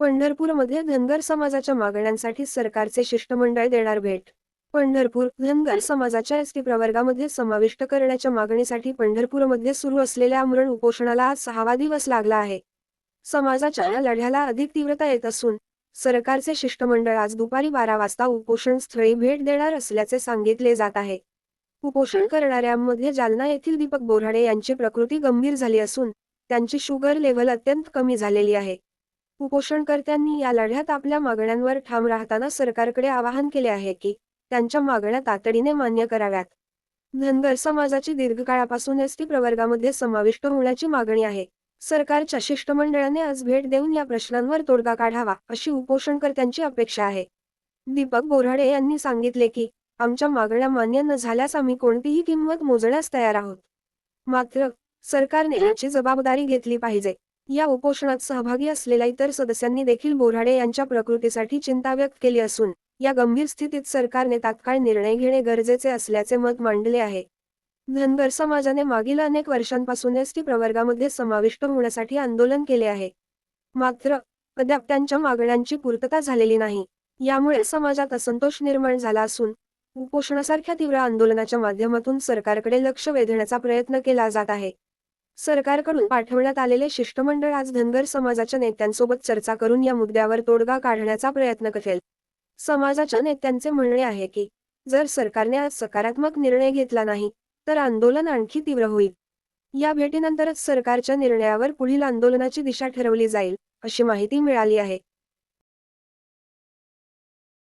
पंढरपूरमध्ये धनगर समाजाच्या मागण्यांसाठी सरकारचे शिष्टमंडळ देणार भेट. पंढरपूर धनगर समाजाच्या एसटी प्रवर्गामध्ये समाविष्ट करण्याच्या मागणीसाठी पंढरपूरमध्ये सुरू असलेल्या आमरण उपोषणाला आज सहावा दिवस लागला आहे. समाजाच्या या लढ्याला अधिक तीव्रता येत असून सरकारचे शिष्टमंडळ आज दुपारी बारा वाजता उपोषण स्थळी भेट देणार असल्याचे सांगितले जात आहे. उपोषण करणाऱ्यांमध्ये जालना येथील दीपक बोराडे यांची प्रकृती गंभीर झाली असून त्यांची शुगर लेव्हल अत्यंत कमी झालेली आहे. उपोषणकर्त्यांनी या लढ्यात आपल्या मागण्यांवर ठाम राहताना सरकारकडे आवाहन केले आहे की त्यांच्या मागण्या तातडीने मान्य कराव्यात. धनगर समाजाची दीर्घकाळापासून एसटी प्रवर्गामध्ये समाविष्ट होण्याची मागणी आहे. सरकारच्या शिष्टमंडळाने आज भेट देऊन या प्रश्नांवर तोडगा काढावा अशी उपोषणकर्त्यांची अपेक्षा आहे. दीपक बोराडे यांनी सांगितले की आमच्या मागण्या मान्य न झाल्यास आम्ही कोणतीही किंमत मोजण्यास तयार आहोत. मात्र सरकारने याची जबाबदारी घेतली पाहिजे. या उपोषणात सहभागी असलेल्या इतर सदस्यांनी देखील बोराडे यांच्या प्रकृतीसाठी चिंता व्यक्त केली असून या गंभीर स्थितीत सरकारने तात्काळ निर्णय घेणे गरजेचे असल्याचे मत मांडले आहे. धनगर समाजाने मागील अनेक वर्षांपासून एस टी प्रवर्गामध्ये समाविष्ट होण्यासाठी आंदोलन केले आहे. मात्र अद्याप त्यांच्या मागण्यांची पूर्तता झालेली नाही. यामुळे समाजात असंतोष निर्माण झाला असून उपोषणासारख्या तीव्र आंदोलनाच्या माध्यमातून सरकारकडे लक्ष वेधण्याचा प्रयत्न केला जात आहे. सरकारकडून पाठवण्यात आलेले शिष्टमंडळ आज धनगर समाजाच्या नेत्यांसोबत चर्चा करून या मुद्द्यावर तोडगा काढण्याचा प्रयत्न करेल. समाजाच्या नेत्यांचे म्हणणे आहे की जर सरकारने आज सकारात्मक निर्णय घेतला नाही तर आंदोलन आणखी तीव्र होईल. या भेटीनंतरच सरकारच्या निर्णयावर पुढील आंदोलनाची दिशा ठरवली जाईल अशी माहिती मिळाली आहे.